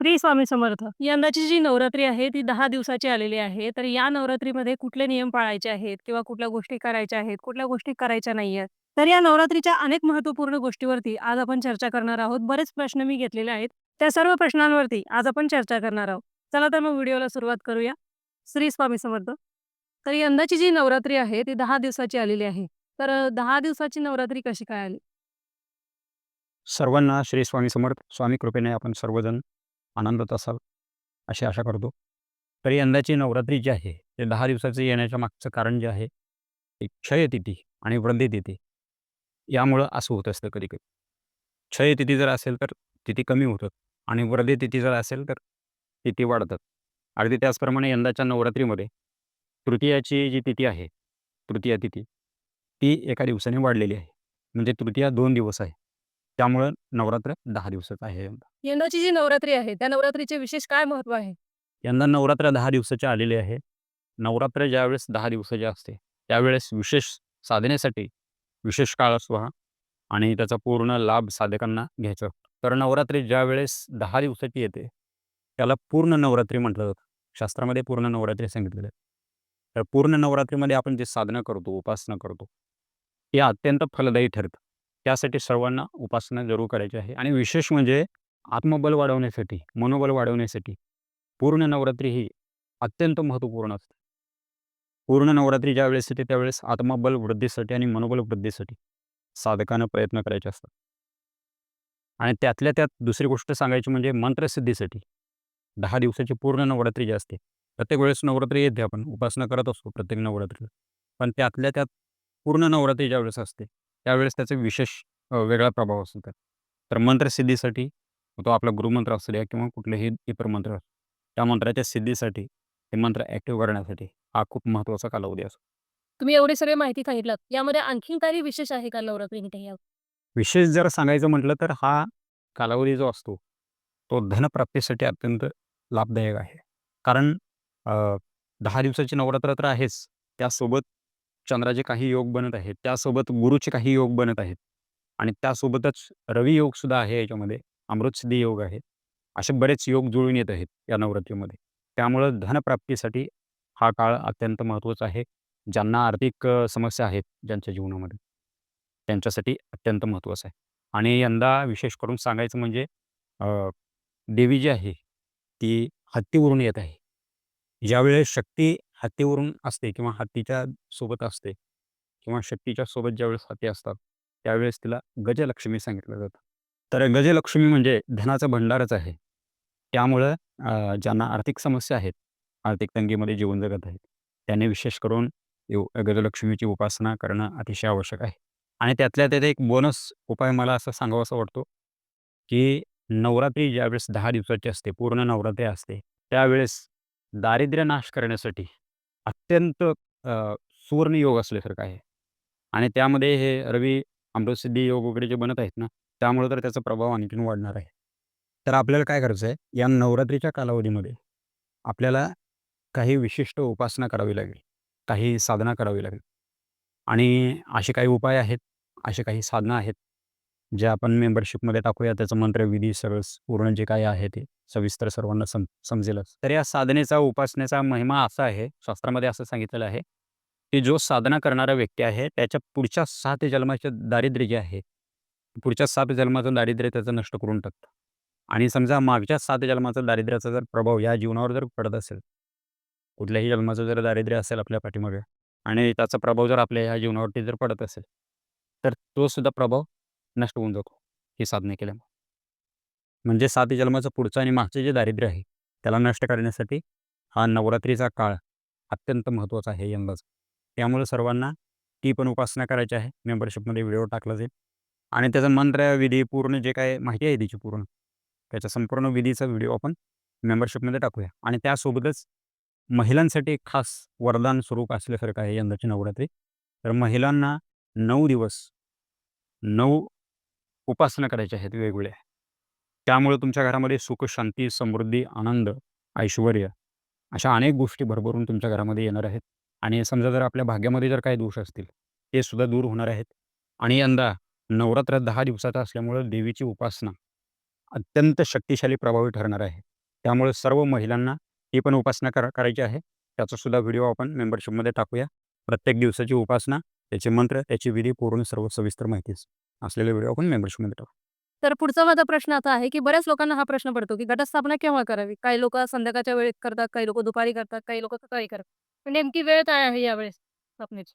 श्री स्वामी समर्थ. यंदाची जी नवरात्री आहे ती 10 दिवसाची आलेली आहे. तर या नवरात्रीमध्ये कुठले नियम पाळायचे आहेत किंवा कुठल्या गोष्टी करायच्या आहेत, कुठल्या गोष्टी करायच्या नाहीयेत. तर या नवरात्रीच्या अनेक महत्त्वपूर्ण गोष्टीवरती आज आपण चर्चा करणार आहोत. बरेच प्रश्न मी घेतलेले आहेत. त्या सर्व प्रश्नांवरती आज आपण चर्चा करणार आहोत. चला तर मग व्हिडिओला सुरुवात करूया. श्री स्वामी समर्थ. तर यंदाची जी नवरात्री आहे ती 10 दिवसाची आलेली आहे. तर 10 दिवसाची नवरात्री कशी काय आली? सर्वांना श्री स्वामी समर्थ. स्वामी कृपेने आपण सर्वजण आनंदात असाल, अशी आशा करतो. तर यंदाची नवरात्री जी आहे, ते दहा दिवसाचं येण्याच्या मागचं कारण जे आहे, ते क्षयतिथी आणि वृद्धितिथी यामुळं असं होत असतं कधी-कधी. क्षयतिथी जर असेल तर तिथी कमी होतात आणि वृद्धितिथी जर असेल तर तिथी वाढतात. अगदी त्याचप्रमाणे यंदाच्या नवरात्रीमध्ये तृतीयाची जी तिथी आहे, तृतीया तिथी, ती एका दिवसाने वाढलेली आहे. म्हणजे तृतीया दोन दिवस आहे. त्यामुळं नवरात्र 10 दिवसाचं आहे यंदा. यंदाची जी नवरात्री आहे त्या नवरात्रीचे विशेष काय महत्त्व आहे? यंदा नवरात्र 10 दिवसाची आलेली आहे. नवरात्र ज्यावेळेस 10 दिवसाची असते, त्यावेळेस विशेष साधनेसाठी विशेष काळ असतो हा आणि त्याचा पूर्ण लाभ साधकांना घ्यायचा असतो. तर नवरात्री ज्यावेळेस 10 दिवसाची येते, त्याला पूर्ण नवरात्री म्हटलं जातं. शास्त्रामध्ये पूर्ण नवरात्री सांगितलेलं आहे. तर पूर्ण नवरात्रीमध्ये आपण जे साधना करतो, उपासना करतो, हे अत्यंत फलदायी ठरतं. त्यासाठी सर्वांना उपासना जरूर करायची आहे आणि विशेष म्हणजे आत्मबल वाढवण्यासाठी, मनोबल वाढवण्यासाठी पूर्ण नवरात्री ही अत्यंत महत्त्वपूर्ण असते. पूर्ण नवरात्री ज्यावेळेस येते त्यावेळेस आत्मबल वृद्धीसाठी आणि मनोबल वृद्धीसाठी साधकानं प्रयत्न करायचे असतात. आणि त्यातल्या त्यात दुसरी गोष्ट सांगायची म्हणजे मंत्रसिद्धीसाठी दहा दिवसाची पूर्ण नवरात्री जी असते, प्रत्येक वेळेस नवरात्री येते आपण उपासना करत असतो प्रत्येक नवरात्रीला. पण त्यातल्या त्यात पूर्ण नवरात्री ज्यावेळेस असते, त्यावेळेस त्याचा विशेष अ, वेगळा प्रभाव असतो त्यात. तर मंत्रसिद्धीसाठी तो आपला गुरुमंत्र असू द्या किंवा कुठलेही इतर मंत्र असो, त्या मंत्राच्या सिद्धीसाठी, ते मंत्र ॲक्टिव्ह करण्यासाठी हा खूप महत्त्वाचा कालावधी असतो. तुम्ही एवढी सगळी माहिती सांगितलात. यामध्ये आणखीन काही विशेष आहे का नवरात्रीमध्ये? विशेष जर सांगायचं म्हटलं तर हा कालावधी जो असतो, तो धनप्राप्तीसाठी अत्यंत लाभदायक आहे. कारण अ, 10 दिवसाची नवरात्र तर आहेच, त्यासोबत चंद्राचे काही योग बनत आहेत, त्यासोबत गुरुचे काही योग बनत आहेत आणि त्यासोबतच रवी योगसुद्धा आहे याच्यामध्ये, अमृतसिद्धी योग आहे. असे बरेच योग जुळून येत आहेत या नवरात्रीमध्ये. त्यामुळं धनप्राप्तीसाठी हा काळ अत्यंत महत्त्वाचा आहे. ज्यांना आर्थिक समस्या आहेत ज्यांच्या जीवनामध्ये, त्यांच्यासाठी अत्यंत महत्त्वाचं आहे. आणि यंदा विशेष करून सांगायचं म्हणजे देवी जी आहे, ती हत्तीवरून येत आहे. ज्यावेळेस शक्ती हत्तीवरून असते किंवा हत्तीच्या सोबत असते किंवा शक्तीच्या सोबत ज्यावेळेस हत्ती असतात, त्यावेळेस तिला गजलक्ष्मी सांगितलं जातं. तर गजलक्ष्मी म्हणजे धनाचा भंडारच आहे. त्यामुळं ज्यांना आर्थिक समस्या आहेत, आर्थिक तंगीमध्ये जीवन जगत आहेत, त्यांनी विशेष करून गजलक्ष्मीची उपासना करणं अतिशय आवश्यक आहे. आणि त्यातल्या त्यात एक बोनस उपाय मला असा सांगावासा वाटतो, की नवरात्री ज्यावेळेस दहा दिवसाची असते, पूर्ण नवरात्री असते, त्यावेळेस दारिद्र्य नाश करण्यासाठी अत्यंत अ, सुवर्ण योग असल्यासारखं आहे. आणि त्यामध्ये हे रवी, अमृतसिद्धी योग वगैरे जे बनत आहेत ना, त्यामुळे तर त्याचा प्रभाव आणखीन वाढणार आहे. तर आपल्याला काय करायचं आहे, या नवरात्रीच्या कालावधीमध्ये आपल्याला काही विशिष्ट उपासना करावी लागेल, काही साधना करावी लागेल. आणि असे काही उपाय आहेत, असे काही साधना आहेत, जे आपण मेंबरशिपमध्ये टाकूया. त्याचं मंत्रविधी सगळं पूर्ण जे काही आहे ते सविस्तर सर्वांना सम समजेलच. तर या साधनेचा, उपासनेचा महिमा असा आहे, शास्त्रामध्ये असं सांगितलेलं आहे, की जो साधना करणारा व्यक्ती आहे, त्याच्या पुढच्या सात जन्माचे दारिद्र्य जे आहे, पुढच्या सात जन्माचं दारिद्र्य त्याचं नष्ट करून टाकतं. आणि समजा मागच्या सात जन्माचं दारिद्र्याचा जर प्रभाव या जीवनावर जर पडत असेल, कुठल्याही जन्माचं जर दारिद्र्य असेल आपल्या पाठीमागे आणि त्याचा प्रभाव जर आपल्या ह्या जीवनावरती जर पडत असेल, तर तो सुद्धा प्रभाव नष्ट होऊन जातो, ही साधने केल्यामुळे. म्हणजे सात जन्माचं पुढचं आणि मागचं जे दारिद्र्य आहे, त्याला नष्ट करण्यासाठी हा नवरात्रीचा काळ अत्यंत महत्त्वाचा आहे यंदाचा. त्यामुळे सर्वांना ती पण उपासना करायची आहे. मेंबरशिपमध्ये व्हिडिओ टाकला जाईल आणि त्याचा मंत्र, विधी पूर्ण जे काही माहिती आहे तिची पूर्ण, त्याच्या संपूर्ण विधीचा व्हिडिओ आपण मेंबरशिपमध्ये टाकूया. आणि त्यासोबतच महिलांसाठी एक खास वरदान स्वरूप असल्यासारखं आहे यंदाची नवरात्री. तर महिलांना नऊ दिवस नऊ उपासना करायच्या आहेत वेगवेगळ्या. त्यामुळे तुमच्या घरामध्ये सुख, शांती, समृद्धी, आनंद, ऐश्वर्य अशा अनेक गोष्टी भरभरून तुमच्या घरामध्ये येणार आहेत. आणि समजा जर आपल्या भाग्यामध्ये जर काही दोष असतील, ते सुद्धा दूर होणार आहेत. आणि यंदा नवरात्र दहा दिवसाचा असल्यामुळं देवीची उपासना अत्यंत शक्तिशाली प्रभावी ठरणार आहे त्यामुळे सर्व महिलांना ही पण उपासना करा करायची आहे त्याचा सुद्धा व्हिडिओ आपण मेंबरशिपमध्ये टाकूया प्रत्येक दिवसाची उपासना त्याचे मंत्र त्याची विधी पूर्ण सर्व सविस्तर माहिती असलेले व्हिडिओ आपण मेंबरशिपमध्ये टाकू. तर पुढचा माझा प्रश्न असा आहे की बऱ्याच लोकांना हा प्रश्न पडतो की घटस्थापना केव्हा करावी? काही लोक संध्याकाळच्या वेळेत करतात काही लोक दुपारी करतात काही लोक सकाळी करतात. नेमकी वेळ काय आहे यावेळेस स्थापनेची?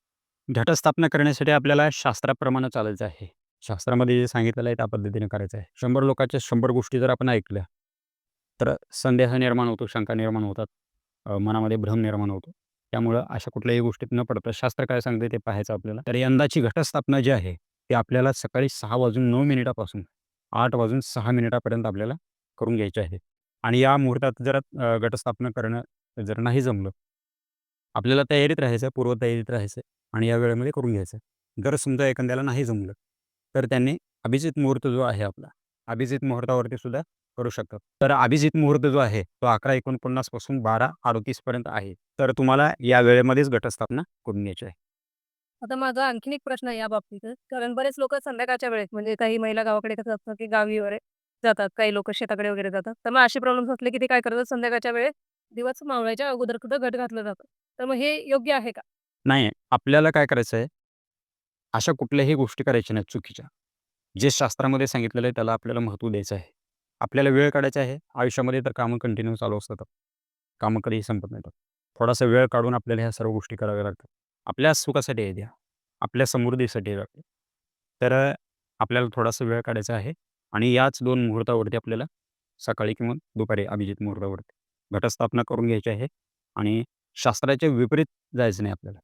घटस्थापना करण्यासाठी आपल्याला शास्त्राप्रमाणे चालायचं आहे. शास्त्रामध्ये जे सांगितलेलं आहे त्या पद्धतीने करायचं आहे. शंभर लोकांच्या शंभर गोष्टी जर आपण ऐकल्या तर संदेह निर्माण होतो शंका निर्माण होतात मनामध्ये भ्रम निर्माण होतो. त्यामुळं अशा कुठल्याही गोष्टीत न पडता शास्त्र काय सांगते ते पाहायचं आपल्याला. तर यंदाची घटस्थापना जी आहे ते आपल्याला सकाळी सहा वाजून नऊ मिनिटापासून आठ वाजून सहा मिनिटापर्यंत आपल्याला करून घ्यायचे आहे. आणि या मुहूर्तात जर गटस्थापना करणं जर नाही जमलं आपल्याला तयारीत राहायचं आहे पूर्वतयारीत राहायचं आहे आणि या वेळेमध्ये करून घ्यायचं आहे जर समजा एखाद्याला नाही जमलं तर त्यांनी अभिजित मुहूर्त जो आहे आपला अभिजित मुहूर्तावरती सुद्धा करू शकतात. तर अभिजित मुहूर्त जो आहे तो अकरा एकोणपन्नासपासून बारा अडतीस पर्यंत आहे. तर तुम्हाला या वेळेमध्येच गटस्थापना करून घ्यायची आहे. आता माझा आणखीन एक प्रश्न आहे या बाबतीत कारण बरेच लोक संध्याकाळच्या वेळेत म्हणजे काही महिला गावाकडे कसं असतं की गावी वगैरे जातात काही लोक शेताकडे वगैरे जातात. तर मग असे प्रॉब्लेम्स असले की ते काय करतात? संध्याकाळच्या वेळेत दिवस मावळायच्या अगोदर कुठं घट घातलं जातं. तर मग हे योग्य आहे का? नाही आपल्याला काय करायचं आहे? अशा कुठल्याही गोष्टी करायच्या नाहीत चुकीच्या. जे शास्त्रामध्ये सांगितलेलं आहे त्याला आपल्याला महत्त्व द्यायचं आहे. आपल्याला वेळ काढायचा आहे. आयुष्यामध्ये तर कामं कंटिन्यू चालू असतात. कामं कधीही संपत नाहीत. थोडासा वेळ काढून आपल्याला ह्या सर्व गोष्टी कराव्या लागतात. आपल्या सुखासाठी आहे त्या. आपल्या समृद्धीसाठी आहे तर अ, आपल्याला थोडासा वेळ काढायचा आहे आणि याच दोन मुहूर्तावरती आपल्याला सकाळी किंवा दुपारी अभिजित मुहूर्तावरती घटस्थापना करून घ्यायची आहे आणि शास्त्राच्या विपरीत जायचं नाही आपल्याला.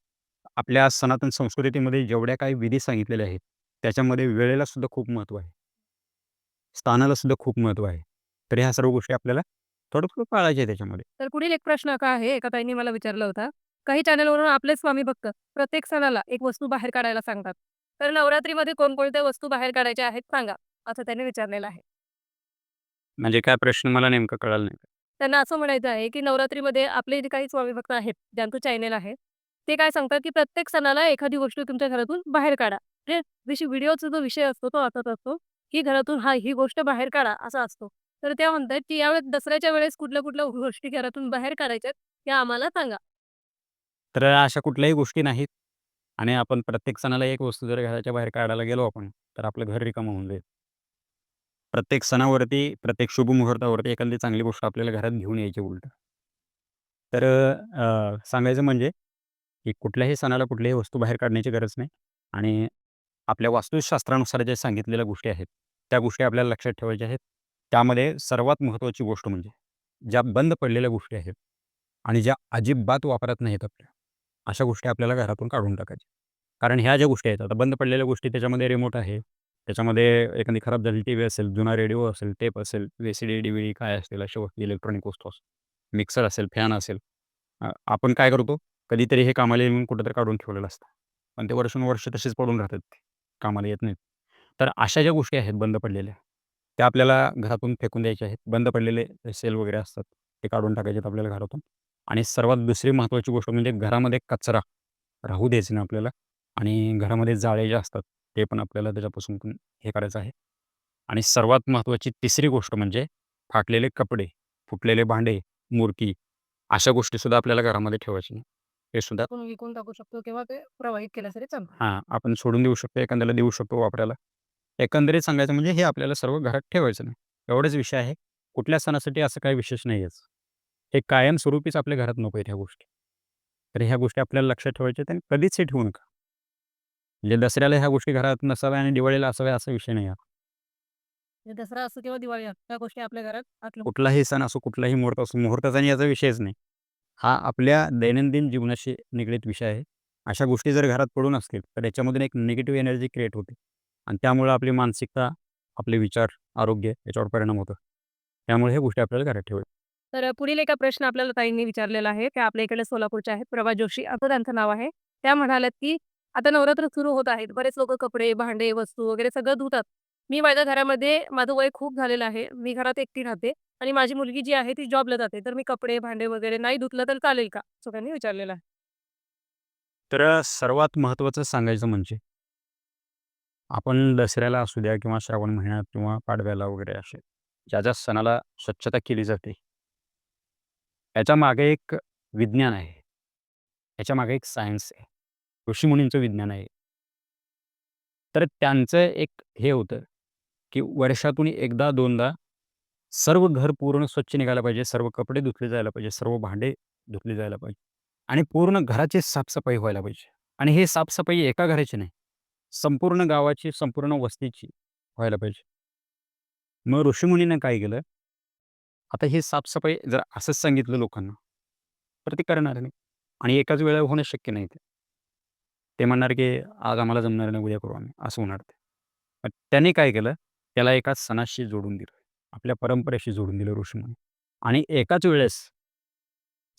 आपल्या सनातन संस्कृतीमध्ये जेवढ्या काही विधी सांगितलेल्या आहेत त्याच्यामध्ये वेळेला सुद्धा खूप महत्त्व आहे. स्थानाला सुद्धा खूप महत्त्व आहे. तर ह्या सर्व गोष्टी आपल्याला थोडं थोडं पाळायच्या आहे त्याच्यामध्ये. तर पुढील एक प्रश्न का आहे? एका ताईंनी मला विचारला होता. काही चॅनलवरून आपले स्वामी भक्त प्रत्येक सणाला एक वस्तू बाहेर काढायला सांगतात. तर नवरात्रीमध्ये कोणकोणत्या वस्तू बाहेर काढायच्या आहेत सांगा असं त्यांनी विचारलेलं आहे. म्हणजे काय प्रश्न मला नेमकं कळालं नाही. त्यांना असं म्हणायचं आहे की नवरात्रीमध्ये आपले जे काही स्वामी भक्त आहेत ज्यांचं चॅनेल आहे ते काय सांगतात की प्रत्येक सणाला एखादी गोष्ट तुमच्या घरातून बाहेर काढा. म्हणजे व्हिडिओचा जो विषय असतो तो असाच असतो की घरातून हा ही गोष्ट बाहेर काढा असा असतो. तर त्या म्हणतात की यावेळेस दसऱ्याच्या वेळेस कुठल्या कुठल्या गोष्टी घरातून बाहेर काढायच्यात त्या आम्हाला सांगा. तर अशा कुठल्याही गोष्टी नाहीत. आणि आपण प्रत्येक सणाला एक वस्तू जर घराच्या बाहेर काढायला गेलो आपण तर आपलं घर रिकामं होऊन जाईल. प्रत्येक सणावरती प्रत्येक शुभ मुहूर्तावरती एखादी चांगली गोष्ट आपल्याला घरात घेऊन यायची उलट. तर अ, सांगायचं म्हणजे की कुठल्याही सणाला कुठल्याही वस्तू बाहेर काढण्याची गरज नाही. आणि आपल्या वास्तुशास्त्रानुसार ज्या सांगितलेल्या गोष्टी आहेत त्या गोष्टी आपल्याला लक्षात ठेवायच्या आहेत. त्यामध्ये सर्वात महत्त्वाची गोष्ट म्हणजे ज्या बंद पडलेल्या गोष्टी आहेत आणि ज्या अजिबात वापरत नाहीत आपल्या अशा गोष्टी आपल्याला घरातून काढून टाकायच्या. कारण ह्या ज्या गोष्टी आहेत आता बंद पडलेल्या गोष्टी त्याच्यामध्ये रिमोट आहे. त्याच्यामध्ये एखादी खराब झालेली टी व्ही असेल जुना रेडिओ असेल टेप असेल V C D D V D काय असतील अशा गोष्टी इलेक्ट्रॉनिक वस्तू असेल मिक्सर असेल फॅन असेल. आपण काय करतो कधीतरी हे कामाला येऊन कुठेतरी काढून ठेवलेलं असतं. पण ते वर्षानुवर्ष तसेच पडून राहतात ते कामाला येत नाहीत. तर अशा ज्या गोष्टी आहेत बंद पडलेल्या त्या आपल्याला घरातून फेकून द्यायच्या आहेत. बंद पडलेले सेल वगैरे असतात ते काढून टाकायचे आहेत आपल्याला घरातून. आणि सर्वात दुसरी महत्त्वाची गोष्ट म्हणजे घरामध्ये कचरा राहू द्यायचा नाही आपल्याला आणि घरामध्ये जाळे जे असतात ते पण आपल्याला त्याच्यापासून पण हे करायचं आहे. आणि सर्वात महत्त्वाची तिसरी गोष्ट म्हणजे फाटलेले कपडे फुटलेले भांडे मूर्ती अशा गोष्टीसुद्धा आपल्याला घरामध्ये ठेवायची नाही. हे सुद्धा आपण विकून टाकू शकतो किंवा ते प्रवाहित केलं तरी चालतं. हां आपण सोडून देऊ शकतो एखाद्याला देऊ शकतो वापरायला. एकंदरीत सांगायचं म्हणजे हे आपल्याला सर्व घरात ठेवायचं नाही. एवढाच विषय आहे. कुठल्या सणासाठी असं काही विशेष नाही आहेच हे कायमस्वरूपीच आपल्या घरात नको आहेत ह्या गोष्टी. तर ह्या गोष्टी आपल्याला लक्षात ठेवायच्या आहेत आणि कधीच हे ठेवू नका. म्हणजे दसऱ्याला ह्या गोष्टी घरात नसाव्या आणि दिवाळीला असाव्या असा विषय नाही आहे म्हणजे दसरा असो किंवा दिवाळी असो त्या गोष्टी आपल्या घरात कुठलाही सण असो कुठलाही मुहूर्त असो मुहूर्ताचा आणि याचा विषयच नाही. हा आपल्या दैनंदिन जीवनाशी निगडीत विषय आहे. अशा गोष्टी जर घरात पडून असतील तर याच्यामधून एक निगेटिव्ह एनर्जी क्रिएट होते. आणि त्यामुळं आपली मानसिकता आपले विचार आरोग्य याच्यावर परिणाम होतो. त्यामुळे ह्या गोष्टी आपल्याला घरात ठेवायच्या तर पुढील एका प्रश्न आपल्याला ताईंनी विचारलेला आहे की आपल्या इकडे सोलापूरच्या आहेत प्रभा जोशी. असं त्यांचं नाव आहे. त्या म्हणाल्यात की आता नवरात्र सुरू होत आहेत. बरेच लोक कपडे भांडे वस्तू वगैरे सगळं धुतात. मी माझ्या घरामध्ये माझं वय खूप झालेलं आहे. मी घरात एकटी राहते आणि माझी मुलगी जी आहे ती जॉबला जाते. तर मी कपडे भांडे वगैरे नाही धुतलं तर चालेल का? असं त्यांनी विचारलेलं आहे. तर सर्वात महत्त्वाचं सांगायचं म्हणजे आपण दसऱ्याला असू द्या किंवा श्रावण महिन्यात किंवा पाडव्याला वगैरे असे ज्या ज्या सणाला स्वच्छता केली जाते याच्यामागे एक विज्ञान आहे. याच्यामागे एक सायन्स आहे. ऋषीमुनींचं विज्ञान आहे. तर त्यांचं एक हे होतं की वर्षातून एकदा दोनदा सर्व घर पूर्ण स्वच्छ निघायला पाहिजे सर्व कपडे धुतले जायला पाहिजे सर्व भांडे धुतले जायला पाहिजे आणि पूर्ण घराची साफसफाई व्हायला पाहिजे. आणि हे साफसफाई एका घराची नाही संपूर्ण गावाची संपूर्ण वस्तीची व्हायला पाहिजे. मग ऋषीमुनीनं काय केलं? आता हे साफसफाई जर असंच सांगितलं लोकांना तर ते करणार नाही. आणि एकाच वेळेला होणं शक्य नाही ते. ते म्हणणार की आज आम्हाला जमणार नाही उद्या करू आम्ही. असं होणार ते. मग त्याने काय केलं? त्याला एका सणाशी जोडून दिलं. आपल्या परंपरेशी जोडून दिलं ऋषीमुनी. आणि एकाच वेळेस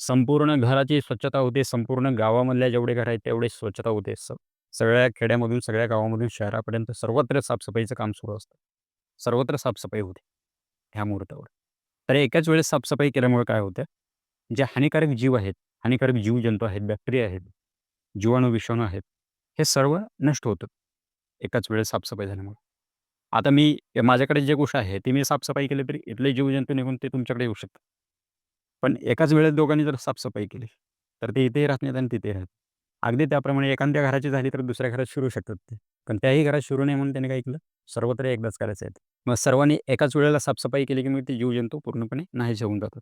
संपूर्ण घराची स्वच्छता होते संपूर्ण गावामधल्या जेवढे घर आहेत तेवढे स्वच्छता होते. स सगळ्या खेड्यामधून सगळ्या गावामधून शहरापर्यंत सर्वत्र साफसफाईचं काम सुरू असतं. सर्वत्र साफसफाई होते ह्या मुहूर्तावर. तर एकाच वेळेस साफसफाई केल्यामुळे काय होतं जे हानिकारक जीव आहेत हानिकारक जीवजंतू आहेत बॅक्टेरिया आहेत जीवाणू विषाणू आहेत हे सर्व नष्ट होतं एकाच वेळेस साफसफाई झाल्यामुळे. आता मी माझ्याकडे जे गोष्ट आहे ती मी साफसफाई केली तरी इथले जीवजंतू निघून ते तुमच्याकडे येऊ शकतात. पण एकाच वेळेस दोघांनी जर साफसफाई केली तर ते इथेही राहत नाहीत आणि तिथेही राहत अगदी त्याप्रमाणे एखाद्या घराची झाली तर दुसऱ्या घरात शिरू शकतात ते. पण त्याही घरात शिरू नये म्हणून त्याने काय केलं? सर्वत्र एकदाच करायचं आहे. मग सर्वांनी एकाच वेळेला साफसफाई केली की मग ते जीवजंतू पूर्णपणे नाही होऊन जातात.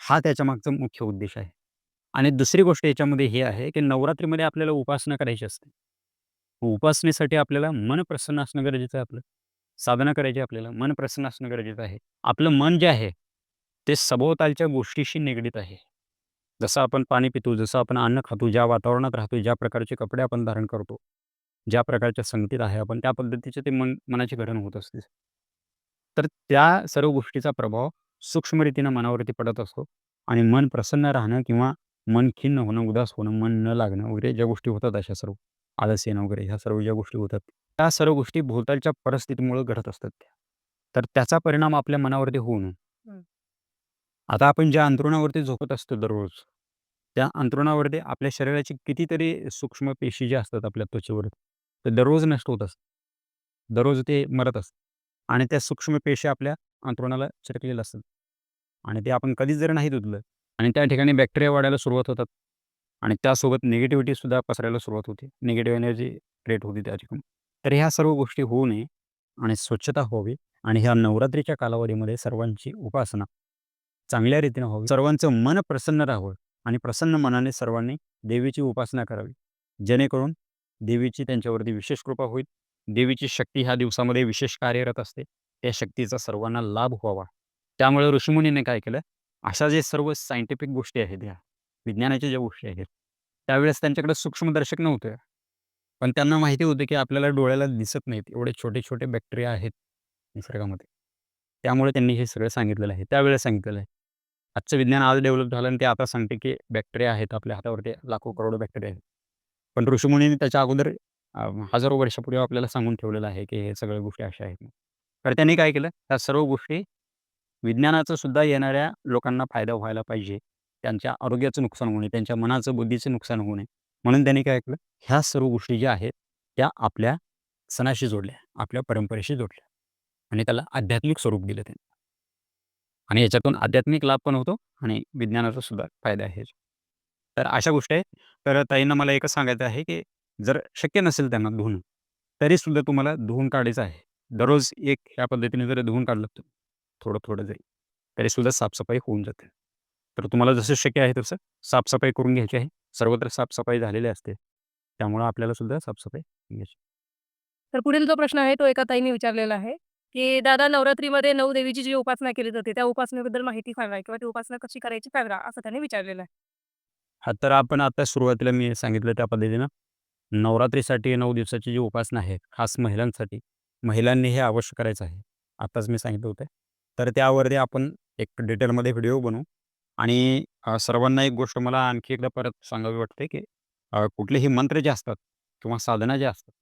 हा त्याच्या मागचा मुख्य उद्देश आहे. आणि दुसरी गोष्ट याच्यामध्ये हे आहे की नवरात्रीमध्ये आपल्याला उपासना करायची असते. उपासनेसाठी आपल्याला मन प्रसन्न असणं गरजेचं आहे आपलं. साधना करायची आपल्याला. मन प्रसन्न असणं गरजेचं आहे. आपलं मन जे आहे ते सभोवतालच्या गोष्टीशी निगडीत आहे. जसं आपण पाणी पितो जसं आपण अन्न खातो ज्या वातावरणात राहतो ज्या प्रकारचे कपडे आपण धारण करतो ज्या प्रकारच्या संगतीत आहे आपण त्या पद्धतीचे ते मन मनाची घडण होत असते. तर त्या सर्व गोष्टीचा प्रभाव सूक्ष्म रीतीनं मनावरती पडत असतो आणि मन प्रसन्न राहणं किंवा मन खिन्न होणं उदास होणं मन न लागणं वगैरे ज्या गोष्टी होतात अशा सर्व आळस येणं वगैरे ह्या सर्व ज्या गोष्टी होतात त्या सर्व गोष्टी भोवतालच्या परिस्थितीमुळे घडत असतात त्या. तर त्याचा परिणाम आपल्या मनावरती होऊ नये. हं. आता आपण ज्या अंथरुणावरती झोपत असतो दररोज त्या अंथरुणावरती आपल्या शरीराची कितीतरी सूक्ष्म पेशी ज्या असतात आपल्या त्वचेवर तर दररोज नष्ट होत असतं. दररोज ते मरत असतं. आणि त्या सूक्ष्म पेशी आपल्या अंतरुणाला चिरकलेलं असतात. आणि ते आपण कधीच जर नाही धुतलं आणि त्या ठिकाणी बॅक्टेरिया वाढायला सुरुवात होतात. आणि त्यासोबत निगेटिव्हिटीसुद्धा पसरायला सुरुवात होते. निगेटिव्ह एनर्जी क्रिएट होती त्या ठिकाणी. तर ह्या सर्व गोष्टी होऊ नये आणि स्वच्छता व्हावी आणि ह्या नवरात्रीच्या कालावधीमध्ये सर्वांची उपासना चांगल्या रीतीने व्हावी. सर्वांचं मन प्रसन्न राहावं आणि प्रसन्न मनाने सर्वांनी देवीची उपासना करावी. जेणेकरून देवीची त्यांच्यावरती विशेष कृपा होईल. देवीची शक्ती ह्या दिवसामध्ये विशेष कार्यरत असते. त्या शक्तीचा सर्वांना लाभ व्हावा. त्यामुळे ऋषीमुनीने काय केलं? अशा जे सर्व सायंटिफिक गोष्टी आहेत ह्या विज्ञानाच्या ज्या गोष्टी आहेत त्यावेळेस त्यांच्याकडे सूक्ष्मदर्शक नव्हते. पण त्यांना माहिती होते की आपल्याला डोळ्याला दिसत नाहीत. एवढे छोटे छोटे बॅक्टेरिया आहेत निसर्गामध्ये. त्यामुळे त्यांनी हे सगळं सांगितलेलं आहे. त्यावेळेस सांगितलेलं आहे. आजचं विज्ञान आज डेव्हलप झालं आणि ते आता सांगते की बॅक्टेरिया आहेत आपल्या हातावरती. लाखो करोडो बॅक्टेरिया आहेत. पण ऋषीमुनींनी त्याच्या अगोदर हजारो वर्षापूर्वी आपल्याला सांगून ठेवलेलं आहे की हे सगळ्या गोष्टी अशा आहेत तर त्यांनी काय केलं? त्या सर्व गोष्टी विज्ञानाचं सुद्धा येणाऱ्या लोकांना फायदा व्हायला पाहिजे. त्यांच्या आरोग्याचं नुकसान होऊ नये त्यांच्या मनाचं बुद्धीचं नुकसान होऊ नये. म्हणून त्यांनी काय केलं? ह्या सर्व गोष्टी ज्या आहेत त्या आपल्या सणाशी जोडल्या आपल्या परंपरेशी जोडल्या. आणि त्याला आध्यात्मिक स्वरूप दिलं त्यांनी. आणि याच्यातून आध्यात्मिक लाभ पण होतो आणि विज्ञानाचा सुद्धा फायदा आहे. तर अशा गोष्टी आहेत. तर ताईंना मला एकच सांगायचं आहे की जर शक्य नसेल त्यांना धुणं, तरी सुद्धा तुम्हाला धुवून काढायचं आहे. दररोज एक ह्या पद्धतीने जर धुवून काढलं तर थोडं थोडं जाईल. तरी सुद्धा साफसफाई होऊन जाते. तर तुम्हाला जसं शक्य आहे तसं साफसफाई करून घ्यायची आहे. सर्वत्र साफसफाई झालेली असते. त्यामुळं आपल्याला सुद्धा साफसफाई घ्यायची. तर पुढील जो प्रश्न आहे तो एका ताईने विचारलेला आहे की दादा नवरात्रीमध्ये नऊ देवीची जी उपासना केली जाते त्या उपासनेबद्दल माहिती सांगा किंवा ती उपासना कशी करायची सांगा असं त्याने विचारलेलं आहे. हा तर आपण आता सुरुवातीला मी सांगितलं त्या पद्धतीनं. नवरात्रीसाठी नऊ दिवसाची जी उपासना आहे खास महिलांसाठी महिलांनी हे अवश्य करायचं आहे. आताच मी सांगितलं होतं. तर त्यावरती आपण एक डिटेलमध्ये व्हिडिओ बनवू. आणि सर्वांना एक गोष्ट मला आणखी एकदा परत सांगावी वाटते की कुठलेही मंत्र जे असतात किंवा साधना ज्या असतात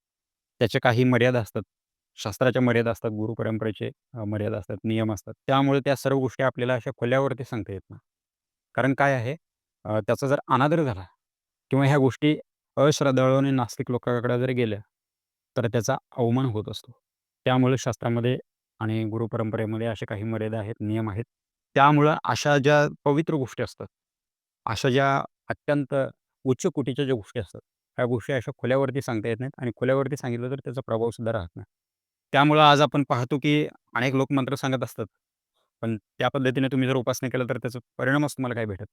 त्याच्या काही मर्यादा असतात. शास्त्राच्या मर्यादा असतात गुरु परंपरेचे मर्यादा असतात नियम असतात. त्यामुळे त्या सर्व गोष्टी आपल्याला अशा खोल्यावरती सांगता येत ना कारण काय आहे? अ, त्याचा जर अनादर झाला किंवा ह्या गोष्टी अश्रद्धाळू आणि नास्तिक लोकांकडे जर गेल्या तर त्याचा अवमान होत असतो त्यामुळे शास्त्रामध्ये आणि गुरुपरंपरेमध्ये अशा काही मर्यादा आहेत, नियम आहेत. त्यामुळं अशा ज्या पवित्र गोष्टी असतात, अशा ज्या अत्यंत उच्च कोटीच्या ज्या गोष्टी असतात, ह्या गोष्टी अशा खुल्यावरती सांगता येत नाहीत आणि खुल्यावरती सांगितलं तर त्याचा प्रभावसुद्धा राहत नाही. त्यामुळं आज आपण पाहतो की अनेक लोक मंत्र सांगत असतात. पण त्या पद्धतीने तुम्ही जर उपासना केलं तर त्याचा परिणामच तुम्हाला काही भेटत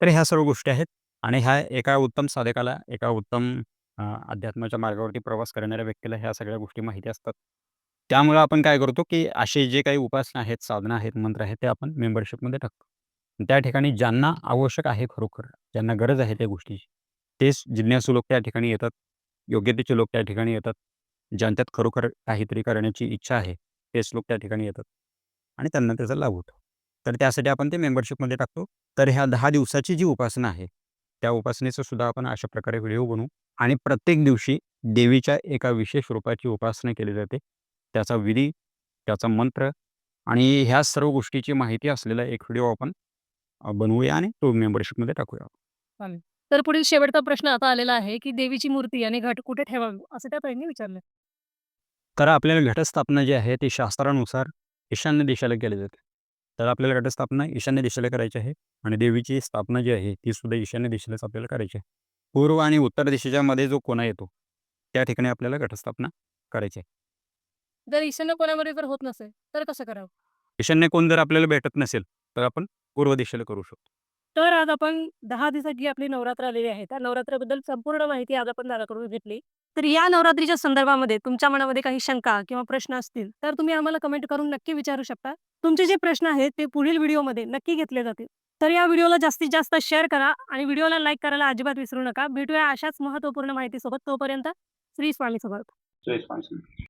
तर ह्या सर्व गोष्टी आहेत आणि ह्या एका उत्तम साधकाला, एका उत्तम अध्यात्माच्या मार्गावरती प्रवास करणाऱ्या व्यक्तीला ह्या सगळ्या गोष्टी माहिती असतात. त्यामुळे आपण काय करतो, की असे जे काही उपासना आहेत, साधना आहेत, मंत्र आहेत, ते आपण मेंबरशिपमध्ये टाकतो. त्या ठिकाणी ज्यांना आवश्यक आहे खरोखर, ज्यांना गरज आहे त्या गोष्टीची, तेच जिज्ञासू लोक त्या ठिकाणी येतात. योग्यतेचे लोक त्या ठिकाणी येतात. ज्यांच्यात खरोखर काहीतरी करण्याची इच्छा आहे, तेच लोक त्या ठिकाणी येतात आणि त्यांना त्याचा लाभ होतो. तर त्यासाठी आपण ते मेंबरशिपमध्ये टाकतो. तर ह्या 10 दिवसाची जी उपासना आहे, त्या उपासनेचं सुद्धा आपण अशा प्रकारे व्हिडिओ बनवू आणि प्रत्येक दिवशी देवीच्या एका विशेष रूपाची उपासना केली जाते. त्याचा विधी, त्याचा मंत्र आणि ह्या सर्व गोष्टीची माहिती असलेला एक व्हिडिओ आपण बनवूया आणि तो मेंबरशिपमध्ये टाकूया. चालेल. तर पुढील शेवटचा प्रश्न आता आलेला आहे, की देवीची मूर्ती आणि घट कुठे ठेवावी? असं त्या ताईंनी विचारलं. तर आपल्याला घटस्थापना जी आहे ती शास्त्रानुसार ईशान्य दिशेला केली जाते. तर आपल्याला घटस्थापना ईशान्य दिशेला करायची आहे आणि देवीची स्थापना जी आहे ती सुद्धा ईशान्य दिशेलाच आपल्याला करायची आहे. पूर्व आणि उत्तर दिशेच्या मध्ये जो कोना येतो, त्या ठिकाणी आपल्याला घटस्थापना करायची आहे. जर ईशान्य कोणामध्ये जर होत नसेल, तर कसं करावं? ईशान्य कोण जर आपल्याला भेटत नसेल, तर आपण पूर्व दिशेला करू शकतो. तर आज आपण दहा दिवसाची आपली नवरात्र आलेली आहे. त्या नवरात्राबद्दल संपूर्ण माहिती आज आपण दादाकडून घेतली. तर या नवरात्रीच्या संदर्भामध्ये तुमच्या मनामध्ये काही शंका किंवा प्रश्न असतील, तर तुम्ही आम्हाला कमेंट करून नक्की विचारू शकता. तुमचे जे प्रश्न आहेत ते पुढील व्हिडिओमध्ये नक्की घेतले जातील. तर या व्हिडिओला जास्तीत जास्त शेअर करा आणि व्हिडिओला लाईक करायला अजिबात विसरू नका. भेटूया अशाच महत्त्वपूर्ण माहितीसोबत. तोपर्यंत श्री स्वामी समर्थ. स्वामी